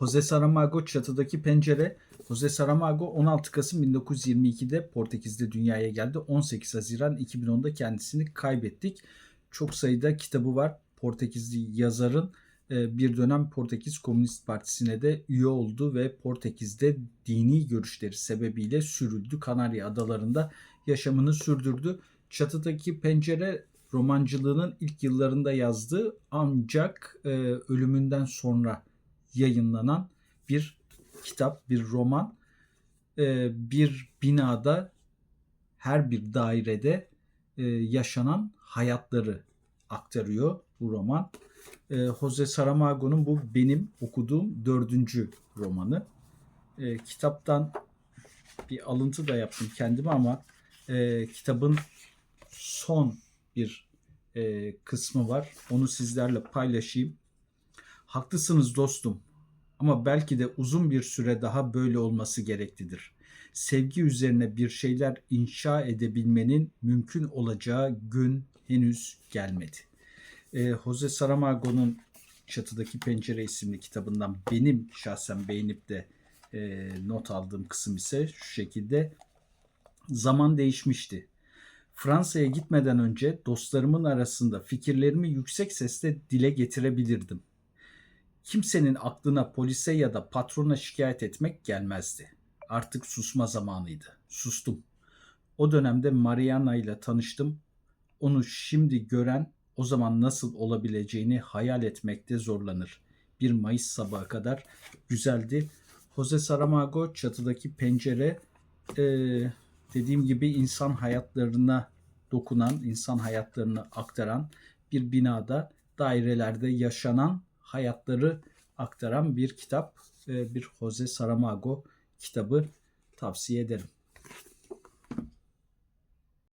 Jose Saramago Çatıdaki Pencere. Jose Saramago 16 Kasım 1922'de Portekiz'de dünyaya geldi. 18 Haziran 2010'da kendisini kaybettik. Çok sayıda kitabı var. Portekizli yazarın e, bir dönem Portekiz Komünist Partisi'ne de üye oldu ve Portekiz'de dini görüşleri sebebiyle sürüldü. Kanarya Adaları'nda yaşamını sürdürdü. Çatıdaki Pencere romancılığının ilk yıllarında yazdığı ancak e, ölümünden sonra yayınlanan bir kitap, bir roman. E, bir binada her bir dairede e, yaşanan hayatları aktarıyor bu roman. E, Jose Saramago'nun bu benim okuduğum dördüncü romanı. E, kitaptan bir alıntı da yaptım kendime ama e, kitabın son bir e, kısmı var. Onu sizlerle paylaşayım. Haklısınız dostum ama belki de uzun bir süre daha böyle olması gereklidir. Sevgi üzerine bir şeyler inşa edebilmenin mümkün olacağı gün henüz gelmedi. E, Jose Saramago'nun Çatıdaki Pencere isimli kitabından benim şahsen beğenip de e, not aldığım kısım ise şu şekilde zaman değişmişti. Fransa'ya gitmeden önce dostlarımın arasında fikirlerimi yüksek sesle dile getirebilirdim. Kimsenin aklına polise ya da patrona şikayet etmek gelmezdi. Artık susma zamanıydı. Sustum. O dönemde Mariana ile tanıştım. Onu şimdi gören o zaman nasıl olabileceğini hayal etmekte zorlanır. Bir Mayıs sabahı kadar güzeldi. Jose Saramago çatıdaki pencere e, dediğim gibi insan hayatlarına dokunan, insan hayatlarını aktaran bir binada dairelerde yaşanan hayatları aktaran bir kitap, e, bir Jose Saramago kitabı tavsiye ederim.